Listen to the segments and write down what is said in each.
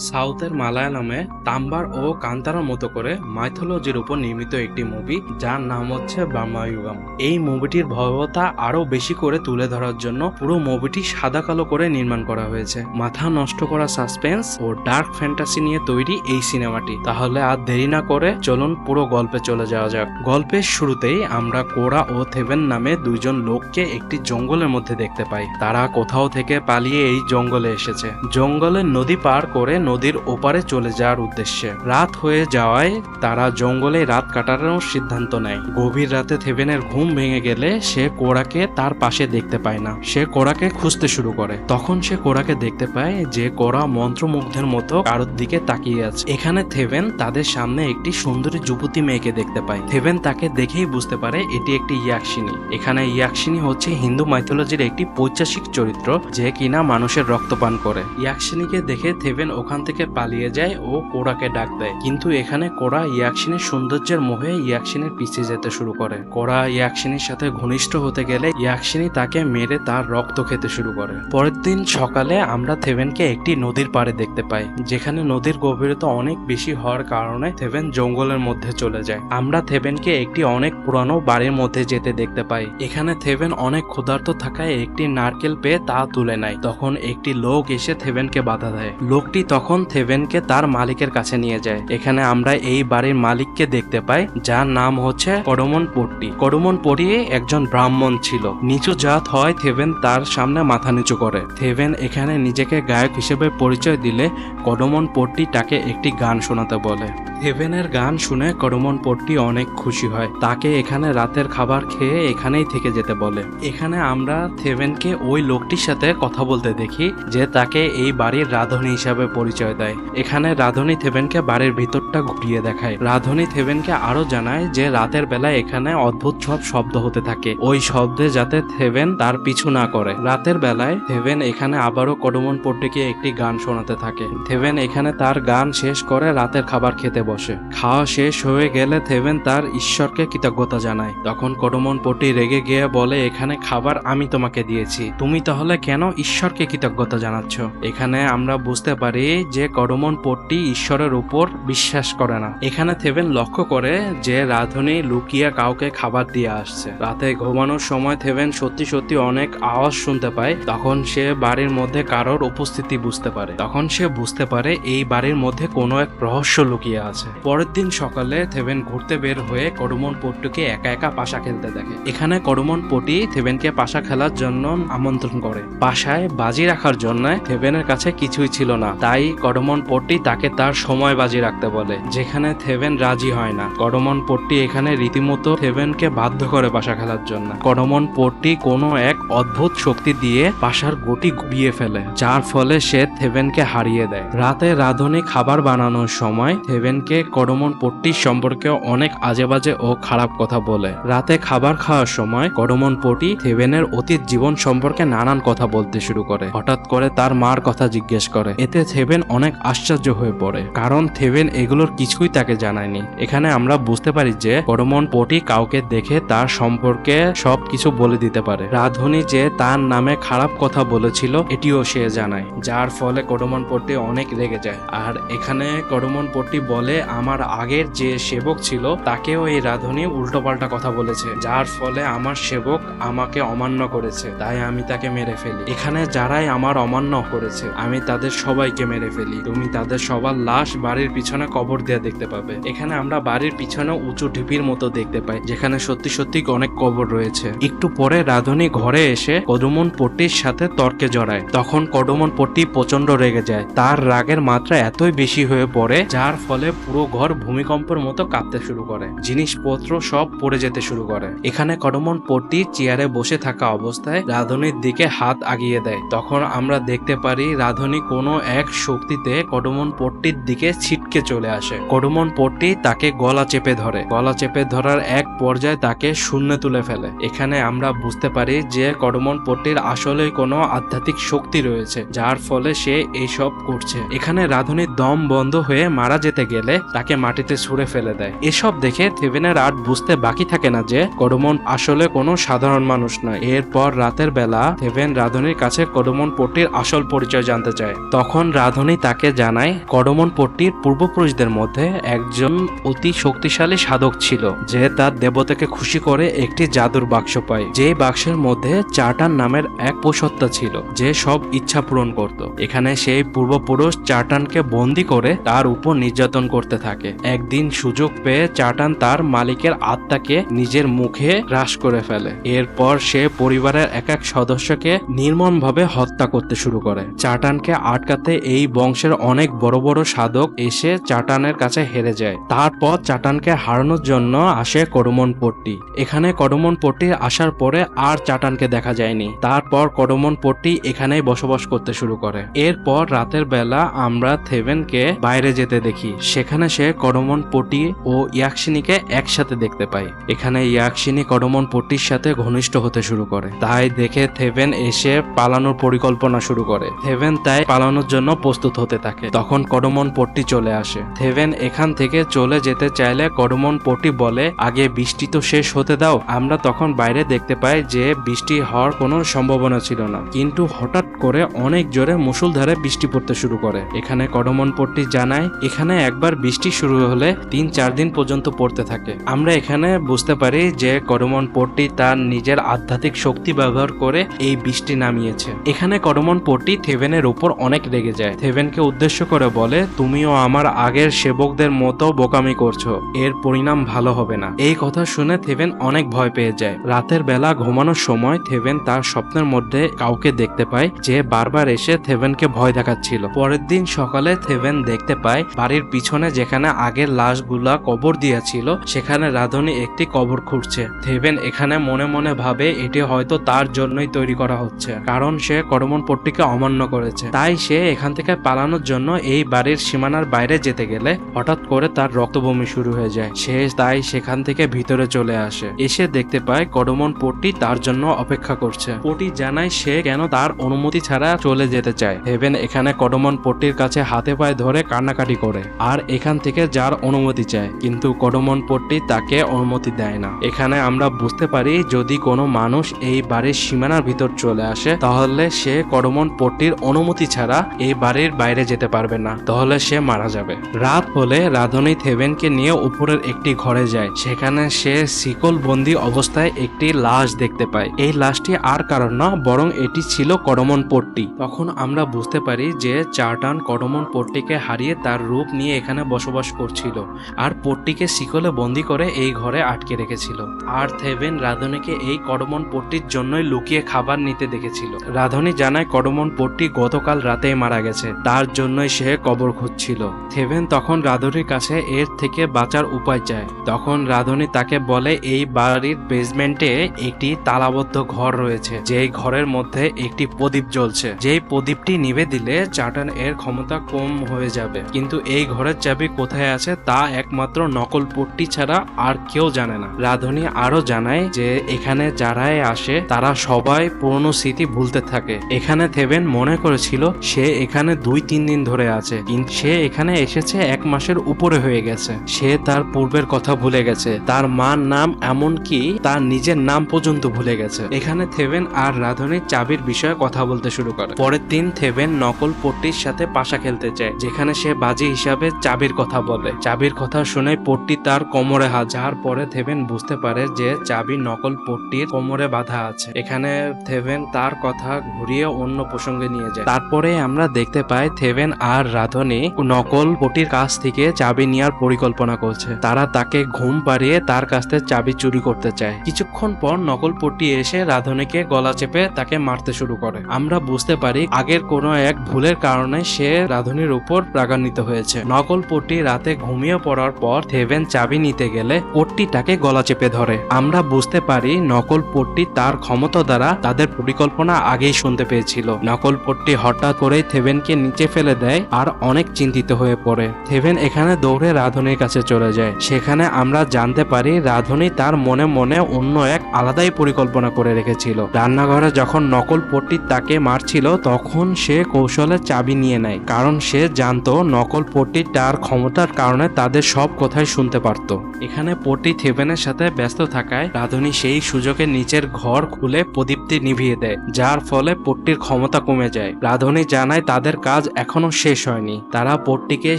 সাউথের মালায়ালামে তাম্বার ও কান্তারার মতো করে মাইথোলজির উপর নির্মিত একটি মুভি, যার নাম হচ্ছে বামায়ুগাম। এই মুভিটির ভয়াবহতা আরও বেশি করে তুলে ধরার জন্য পুরো মুভিটি সাদা কালো করে নির্মাণ করা হয়েছে। মাথা নষ্ট করা সাসপেন্স ও ডার্ক ফ্যান্টাসি নিয়ে তৈরি এই সিনেমাটি। তাহলে আর দেরি না করে চলুন পুরো গল্পে চলে যাওয়া যাক। গল্পের শুরুতেই আমরা কোরা ও থেভেন নামে দুইজন লোককে একটি জঙ্গলের মধ্যে দেখতে পাই। তারা কোথাও থেকে পালিয়ে এই জঙ্গলে এসেছে। জঙ্গলের নদী পার করে নদীর ওপারে চলে যাওয়ার উদ্দেশ্যে। রাত হয়ে যাওয়ায় তারা জঙ্গলে রাত কাটানোর সিদ্ধান্ত নেয়। গভীর রাতে থেভেনের ঘুম ভেঙে গেলে সে কোরাকে তার পাশে দেখতে পায় না। সে কোরাকে খুঁজতে শুরু করে। তখন সে কোরাকে দেখতে পায় যে কোরা মন্ত্রমুগ্ধের মতো কারোর দিকে তাকিয়ে আছে। এখানে থেভেন তাদের সামনে একটি সুন্দরী যুবতী মেয়েকে দেখতে পায়। থেভেন তাকে দেখেই বুঝতে পারে এটি একটি ইয়াকশিনী। এখানে ইয়াকশিনী হচ্ছে হিন্দু মাইথোলজির একটি পৈচাসিক চরিত্র যে কিনা মানুষের রক্তপান করে। ইয়াকশিনীকে দেখে থেভেন ওখান থেকে পালিয়ে যায় ও কোরাকে ডাক দেয়। কিন্তু এখানে কোরা ইয়াকশিনীর সৌন্দর্যের মোহে ইয়াকশিনীর পিছিয়ে যেতে শুরু করে। কোরা ইয়াকশিনীর সাথে ঘনিষ্ঠ হতে গেলে ইয়াকশিনী তাকে মেরে তার রক্ত খেতে শুরু করে। পরের দিন সকালে আমরা থেভেনকে একটি নদীর পাড়ে দেখতে পাই, যেখানে নদীর গভীরতা অনেক বেশি হওয়ার কারণে থেভেন জঙ্গলের মধ্যে চলে যায়। আমরা থেভেনকে একটি অনেক পুরানো বাড়ির মধ্যে যেতে দেখতে পাই। এখানে থেভেন অনেক ক্ষুধার্ত থাকায় একটি নারকেল পেয়ে তা তুলে নেয়। তখন একটি লোক এসে থেভেনকে বাধা দেয়। লোকটি তখন থেভেনকে তার মালিকের কাছে নিয়ে যায়। এখানে আমরা এই বাড়ির মালিককে দেখতে পাই, যার নাম হচ্ছে কডমন পট্টি। করমন পট্টি একজন ব্রাহ্মণ ছিল। নিচু জাত হয় থেভেন তার সামনে মাথা নিচু করে। থেভেন এখানে নিজেকে গায়ক হিসেবে পরিচয় দিলে কডমন পট্টি তাকে একটি গান শোনাতে বলে। হেভেনের গান শুনে করমন পট্টি অনেক খুশি হয়। তাকে এখানে রাতের খাবার খেয়ে এখানেই থেকে যেতে বলে। এখানে আমরা থেভেনকে ওই লোকটির সাথে কথা বলতে দেখি, যে তাকে এই বাড়ির রাধুনী হিসাবে পরিচয় দেয়। এখানে রাধুনী থেভেনকে বাড়ির ভিতরটা ঘুরিয়ে দেখায়। রাধুনী থেভেনকে আরও জানায় যে রাতের বেলায় এখানে অদ্ভুত সব শব্দ হতে থাকে। ওই শব্দে যাতে থেভেন তার পিছু না করে। রাতের বেলায় থেভেন এখানে আবারও কডমন পট্টিকে একটি গান শোনাতে থাকে। থেভেন এখানে তার গান শেষ করে রাতের খাবার খেতে বসে। খাওয়া শেষ হয়ে গেলে থেভেন তার ঈশ্বরকে কৃতজ্ঞতা জানায়। তখন কডমন পটি রেগে গিয়ে বলে, এখানে খাবার আমি তোমাকে দিয়েছি। তুমি তাহলে কেন ঈশ্বরকে কৃতজ্ঞতা জানাচ্ছ? এখানে আমরা বুঝতে পারি যে করমন পট্টি ঈশ্বরের উপর বিশ্বাস করে না। এখানে থেভেন লক্ষ্য করে যে রাধুনী লুকিয়ে কাউকে খাবার দিয়ে আসছে। রাতে ঘুমানোর সময় থেভেন সত্যি সত্যি অনেক আওয়াজ শুনতে পায়। তখন সে বাড়ির মধ্যে কারোর উপস্থিতি বুঝতে পারে। তখন সে বুঝতে পারে এই বাড়ির মধ্যে কোনো এক রহস্য লুকিয়ে আছে। পরের দিন সকালে থেভেন ঘুরতে বের হয়ে করমন পট্টুকে একা একা পাশা খেলতে দেখে। এখানে করমন পটি থেভেনকে পাশা খেলার জন্য আমন্ত্রণ করে। পাশায় বাজি রাখার জন্য থেভেনের কাছে কিছুই ছিল না। তাই কডমন পট্টি তাকে তার সময় বাজি রাখতে বলে, যেখানে থেভেন রাজি হয় না। কডমন পট্টি এখানে রীতিমতো থেভেনকে বাধ্য করে পাশা খেলার জন্য। কডমন পট্টি কোনো এক অদ্ভুত শক্তি দিয়ে পাশার গতি ঘুরিয়ে ফেলে, যার ফলে সে থেভেনকে হারিয়ে দেয়। রাতে রাধুনী খাবার বানানোর সময় থেভেনকে কডমন পট্টির সম্পর্কে অনেক আজে বাজে ও খারাপ কথা বলে। রাতে খাবার খাওয়ার সময় কডমন পটি থেভেনের অতীত জীবন সম্পর্কে নানান কথা বলতে শুরু করে। হঠাৎ করে তার মার কথা জিজ্ঞেস করে, এতে থেভেন অনেক আশ্চর্য হয়ে পড়ে, কারণ থেভেন এগুলোর কিছুই তাকে জানায়নি। এখানে আমরা বুঝতে পারি যে কডমন পটি কাউকে দেখে তার সম্পর্কে সবকিছু বলে দিতে পারে। রাধুনী যে তার নামে খারাপ কথা বলেছিল, এটিও সে জানায়, যার ফলে কডমন পট্টি অনেক রেগে যায়। আর এখানে কডমন পট্টি বলে, আমার আগের যে সেবক ছিল, তাকেও এই রাধুনী উল্টোপাল্টা কথা বলেছে, যার ফলে আমার সেবক আমাকে অমান্য করেছে, তাই আমি তাকে মেরে ফেলি। এখানে যারাই আমার অমান্য করেছে, আমি তাদের সবাইকে মেরে ফেলি। তুমি তাদের সবার লাশ বাড়ির পিছনে কবর দেওয়া দেখতে পাবে। এখানে আমরা বাড়ির পিছনে উঁচু ঢিপির মতো দেখতে পাই, যেখানে সত্যি সত্যি অনেক কবর রয়েছে। একটু পরে রাধুনী ঘরে এসে কদমন পট্টির সাথে তর্কে জড়ায়। তখন কদমন পট্টি প্রচণ্ড রেগে যায়। তার রাগের মাত্রা এতই বেশি হয়ে পড়ে, যার ফলে পুরো ঘর ভূমিকম্পের মতো কাঁপতে শুরু করে। জিনিসপত্র সব পড়ে যেতে শুরু করে। এখানে কডমন পট্টি চেয়ারে বসে থাকা অবস্থায় রাধুনির দিকে হাত আগিয়ে দেয়। তখন আমরা দেখতে পারি রাধুনি কোনো এক শক্তিতে কডমন পট্টির দিকে ছিটকে চলে আসে। কডমন পট্টি তাকে গলা চেপে ধরে। গলা চেপে ধরার এক পর্যায়ে তাকে শূন্য তুলে ফেলে। এখানে আমরা বুঝতে পারি যে কডমন পট্টির আসলে কোনো আধ্যাত্মিক শক্তি রয়েছে, যার ফলে সে এইসব করছে। এখানে রাধুনির দম বন্ধ হয়ে মারা যেতে গেলে তাকে মাটিতে ছুঁড়ে ফেলে দেয়। এসব দেখে থেভেনের আর বুঝতে বাকি থাকে না যে কডমন আসলে কোনো সাধারণ মানুষ নয়। এরপর রাতের বেলা থেভেন রাধুনির কাছে কডমন পট্টির আসল পরিচয় জানতে চায়। তখন রাধুনি তাকে জানায়, কডমন পট্টির পূর্বপুরুষদের মধ্যে একজন অতি শক্তিশালী সাধক ছিল, যে তার দেবতাকে খুশি করে একটি জাদুর বাক্স পায়। যে বাক্সের মধ্যে চার্টান নামের এক পোষত্তা ছিল, যে সব ইচ্ছা পূরণ করত। এখানে সেই পূর্বপুরুষ চার্টানকে বন্দি করে তার উপর নির্যাতন করতে থাকে। একদিন সুযোগ পেয়ে চার্টান তার মালিকের আত্মাকে নিজের মুখে হ্রাস করে ফেলে। এরপর সে পরিবারের এক এক সদস্যকে নির্মমভাবে হত্যা করতে শুরু করে। চাটানকে আটকাতে এই বংশের অনেক বড় বড় সাধক এসে চাটানের কাছে হেরে যায়। তারপর চাটানকে হারানোর জন্য আসে কডমন পট্টি এখানে কডমন পট্টি আসার পরে আর চাটানকে দেখা যায়নি। তারপর কডমন পট্টি এখানেই বসবাস করতে শুরু করে। এরপর রাতের বেলা আমরা থেভেনকে বাইরে যেতে দেখি। সেখানে সে কডমন পট্টি ও ইয়াকশিনীকে একসাথে দেখতে পাই এখানে ইয়াকশিনী কডমন পট্টির সাথে ঘনিষ্ঠ হতে শুরু করে। তাই দেখে থেভেন এসে পালানোর পরিকল্পনা শুরু করে। থেভেন তাই পালানোর জন্য প্রস্তুত হতে থাকে। তখন কডমন পট্টি চলে আসে। থেভেন, এখান থেকে চলে যেতে চাইলে কডমন পট্টি বলে, আগে বৃষ্টি তো শেষ হতে দাও, আমরা তখন বাইরে দেখতে পাই যে বৃষ্টি হওয়ার কোনো সম্ভাবনা ছিল না। কিন্তু হঠাৎ করে অনেক জোরে মুসুলধারে বৃষ্টি পড়তে শুরু করে। এখানে কডমন পট্টি জানায়, এখানে একবার বৃষ্টি শুরু হলে তিন চার দিন পর্যন্ত পড়তে থাকে। আমরা এখানে বুঝতে পারি যে কডমন পট্টি তার নিজের আধ্যাত্মিক শক্তি ব্যবহার করে এই বৃষ্টি নামিয়েছে। এখানে কডমন পট্টি থেভেনের উপর অনেক রেগে যায়। থেভেনকে উদ্দেশ্য করে বলে, তুমিও আমার আগের সেবকদের মতো বোকামি করছ। এর পরিণাম ভালো হবে না। এই কথা শুনে থেভেন অনেক ভয় পেয়ে যায়। রাতের বেলা ঘুমানোর সময় থেভেন তার স্বপ্নের মধ্যে কাউকে দেখতে পায়, যে বারবার এসে থেভেনকে ভয় দেখাচ্ছিল। পরের দিন সকালে থেভেন দেখতে পায়, বাড়ির পিছনে যেখানে আগের লাশগুলা কবর দিয়েছিল, সেখানে রাধুনি একটি কবর খুঁড়ছে। থেভেন এখানে মনে মনে ভাবে, এটি হয়তো তার জন্যই তৈরি করা হচ্ছে। কারণ সে করমন পট্টিকে অমান্য করেছে। তাই সে এখান থেকে পালানোর জন্য এই বাড়ির সীমানার বাইরে যেতে গেলে হঠাৎ করে তার রক্তবমি শুরু হয়ে যায়। সে তাই সেখান থেকে ভিতরে চলে আসে। এসে দেখতে পায় কডমন পট্টি তার জন্য অপেক্ষা করছে। পটি জানায় সে কেন তার অনুমতি ছাড়া চলে যেতে চায়। হেভেন এখানে কডমন পট্টির কাছে হাতে পায়ে ধরে কান্নাকাটি করে আর এখান থেকে যার অনুমতি চায়। কিন্তু কডমন পট্টি তাকে অনুমতি দেয় না। এখানে আমরা বুঝতে পারি যদি কোনো মানুষ এই বাড়ির সীমানার ভিতর চলে আসে, তাহলে সে কডমন পট্টির অনুমতি ছাড়া এই বাড়ির বাইরে যেতে পারবে না, তাহলে সে মারা যাবে। রাত হলে রাধুনী থেভেনকে নিয়ে উপরের একটি ঘরে যায়, সেখানে সে শিকল বন্দি অবস্থায় একটি লাশ দেখতে পায়। এই লাশটি আর কারণ না, বরং এটি ছিল কডমন পট্টি। তখন আমরা বুঝতে পারি যে চারটান কডমন পট্টিকে হারিয়ে তার রূপ নিয়ে এখানে বসবাস করছিল, আর পট্টিকে শিকলে বন্দি করে এই ঘরে আটকে রেখেছিল। আর থেভেন রাধুনীকে এই কডমন পট্টির জন্যই লুকিয়ে খাবার নিতে দেখেছিল। রাধুনী জানায় কডমন পট্টি গতকাল রাতেই মারা গেছে। তার জন্যই সে কবর খুঁজছিল। থেভেন তখন রাধুনির কাছে এর থেকে বাঁচার উপায় চায়। তখন রাধুনী তাকে বলে, এই বাড়ির বেসমেন্টে একটি তালাবদ্ধ ঘর রয়েছে। যেই ঘরের মধ্যে একটি প্রদীপ জ্বলছে। যেই প্রদীপটি নিভে দিলে চাটান এর ক্ষমতা কম হয়ে যাবে। কিন্তু এই ঘরের চাবি কোথায় আছে তা একমাত্র নকল পট্টি ছাড়া আর কেউ জানে না। রাধুনী আরও জানায় যে, এখানে যারাই আসে, তারা সবাই পুরনো স্মৃতি ভুলতে থাকে। এখানে থেভেন মনে করেছিল, সে এখানে দুই তিন দিন ধরে আছে। সে এখানে এসেছে এক মাসের উপরে হয়ে গেছে। সে তার পূর্বের কথা ভুলে গেছে। তার মার নাম এমনকি তার নিজের নাম পর্যন্ত ভুলে গেছে। এখানে থেভেন আর রাধুনির চাবির বিষয়ে কথা বলতে শুরু করে। পরের দিন থেভেন নকল পট্টির সাথে পাশা খেলতে চায় যেখানে সে বাজি হিসাবে চাবির কথা বলে। চাবির কথা শুনে পট্টি তার কোমরে হাত যাওয়ার পরে থেভেন বুঝতে পারে যে চাবি নকল পট্টির কোমরে বাঁধা আছে। এখানে থেভেন তার কথা ঘুরিয়ে অন্য প্রসঙ্গে নিয়ে যায়। তারপরে আমরা দেখতে পাই থেভেন আর রাধনি নকল পটির কাছ থেকে চাবি নেওয়ার পরিকল্পনা করছে। তারা তাকে ঘুম পাড়িয়ে তার কাছ থেকে চাবি চুরি করতে চায়। কিছুক্ষণ পর নকল পটি এসে রাধনিকে গলা চেপে তাকে মারতে শুরু করে। আমরা বুঝতে পারি আগের কোনো এক ভুলের কারণে সে রাধনির উপর রাগান্বিত হয়েছে। নকল পট্টি রাতে ঘুমিয়ে পড়ার পর থেভেন চাবি নিতে গেলে পট্টি তাকে গলা চেপে ধরে। আমরা বুঝতে পারি নকল পট্টি তার ক্ষমতা দ্বারা তাদের পরিকল্পনা আগেই শুনতে পেয়েছিল। নকল পট্টি হঠাৎ করেই থেভেনকে নিচে ফেলে দেয় আর অনেক চিন্তিত হয়ে পড়ে। থেভেন এখানে দৌড়ে রাধুনির কাছে চলে যায়। সেখানে আমরা জানতে পারি রাধুনি তার মনে মনে অন্য এক আলাদাই পরিকল্পনা করে রেখেছিল। রান্নাঘরে যখন নকল পট্টি তাকে মারছিল, তখন সে কৌশলে চাবি নিয়ে নেয়, কারণ সে জানতো নকল পট্টি তার ক্ষমতার কারণে তাদের সব কথাই শুনতে পারত। এখানে পট্টি থেভেনের সাথে ব্যস্ত থাকায় রাধুনী সেই সুযোগে নিচের ঘর খুলে প্রদীপটি নিভিয়ে দেয়, যার ফলে পট্টির ক্ষমতা কমে যায়। রাধুনী জানায় তাদের কাজ এখনও শেষ হয়নি। তারা পট্টিকে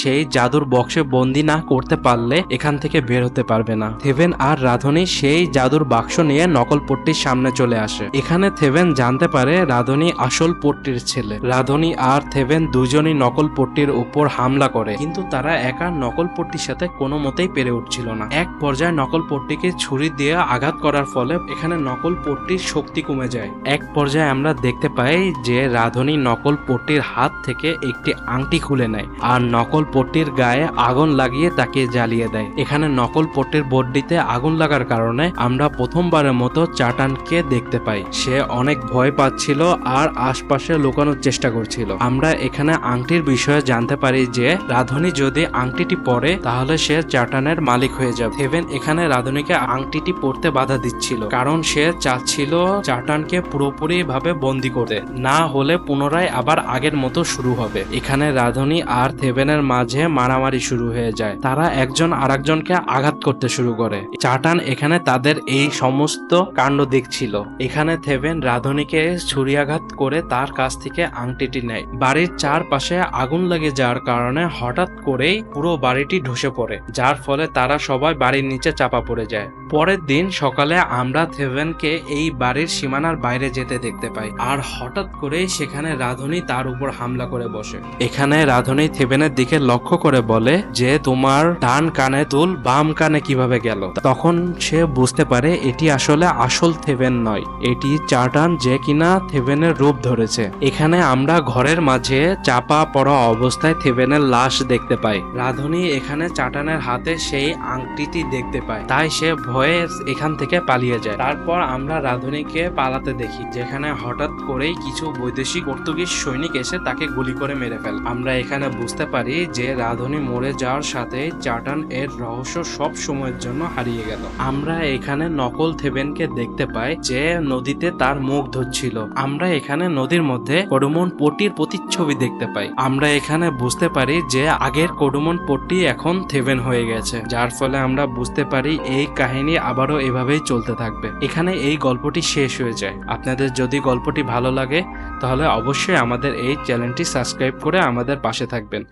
সেই জাদুর বক্সে বন্দি না করতে পারলে এখান থেকে বের হতে পারবে না। থেভেন আর রাধুনী সেই জাদুর বাক্স নিয়ে নকল পট্টির সামনে চলে আসে। এখানে থেভেন জানতে পারে রাধুনী আসল পট্টির ছেলে। রাধুনী আর থেভেন দুজনই নকল পট্টির উপর হামলা করে। কিন্তু তারা একা নকল পট্টির সাথে কোনো মতেই পেরে উঠছিল না। এক পর্যায়ে নকল পট্টিকে ছুরি দিয়ে আঘাত করার ফলে এখানে নকল পট্টির শক্তি কমে যায়। এক পর্যায়ে আমরা দেখতে পাই যে রাধুনী নকল পট্টির হাত থেকে একটি আংটি খুলে নেয় আর নকল পট্টির গায়ে আগুন লাগিয়ে তাকে জ্বালিয়ে দেয়। এখানে নকল পট্টির বড্ডিতে আগুন লাগার কারণে আমরা প্রথমবারের মতো চাটানকে দেখতে পাই। সে অনেক ভয় পাচ্ছিল আর আশপাশে লুকানোর চেষ্টা করছিল। আমরা এখানে আংটির বিষয়ে জানতে পারি যে, রাধুনী যদি আংটিটি পরে, তাহলে সে চাটানের মালিক হয়ে যাবে। হেভেন এখানে রাধুনীকে আংটিটি পড়তে বাধা দিচ্ছিল, কারণ সে চাচ্ছিল চাটানকে পুরোপুরি ভাবে বন্দি করতে। না হলে পুনরায় আবার আগের মতো শুরু হবে। এখানে রাধুনী আর থেভেনের মাঝে মারামারি শুরু হয়ে যায়। তারা একজন আরেকজনকে আঘাত করতে শুরু করে। চাটান এখানে তাদের এই সমস্ত কাণ্ড দেখছিল। এখানে থেভেন রাধুনীকে ছুরিয়াঘাত করে তার কাছ থেকে আংটিটি নেয়। বাড়ির চারপাশে আগুন লেগে যাওয়ার কারণে হঠাৎ করেই পুরো বাড়িটি ধসে পড়ে, যার ফলে তারা সবাই বাড়ির নিচে চাপা পড়ে যায়। পরের দিন সকালে আমরা থেভেনকে এই বাড়ির সীমানার বাইরে যেতে দেখতে পাই। আর হঠাৎ করেই সেখানে রাধুনী তার উপর হামলা করে বসে। এখানে রাধুনী থেভেনের দিকে লক্ষ্য করে বলে যে, তোমার ডান কানে তুল বাম কানে কীভাবে গেল? তখন সে বুঝতে পারে এটি আসলে আসল থেভেন নয়। এটি চাটান যে কিনা থেভেনের রূপ ধরেছে। এখানে আমরা ঘরের মাঝে চাপা পড়া অবস্থায় থেভেনের লাশ দেখতে পাই। রাধুনী এখানে চাটানের হাতে সেই আংটিটি দেখতে পায়। তাই সে ভয়ে এখান থেকে পালিয়ে যায়। তারপর আমরা রাধুনীকে পালাতে দেখি, যেখানে হঠাৎ করেই কিছু বৈদেশিক পর্তুগিজ সৈনিক এসে তাকে গুলি করে মেরে ফেলে। আমরা এখানে বুঝতে পারি যে রাধুনী মরে যাওয়ার সাথে চাটান এর রহস্য সব সময়ের জন্য হারিয়ে গেল। আমরা এখানে নকল থেবেনকে দেখতে পাই যে নদীতে তার মুখ ধরছিল। আমরা এখানে নদীর মধ্যে কডুমন পটির প্রতিচ্ছবি দেখতে পাই। আমরা এখানে বুঝতে পারি যে আগের কডুমন পট্টি এখন থেভেন হয়ে গেছে। যার ফলে আমরা বুঝতে পারি এই কাহিনী আবারও এভাবেই চলতে থাকবে। এখানে এই গল্পটি শেষ হয়ে যায়। আপনাদের যদি গল্পটি ভালো লাগে, তাহলে অবশ্যই আমাদের এই চ্যানেলটি সাবস্ক্রাইব করে আমাদের পাশে থাকবেন।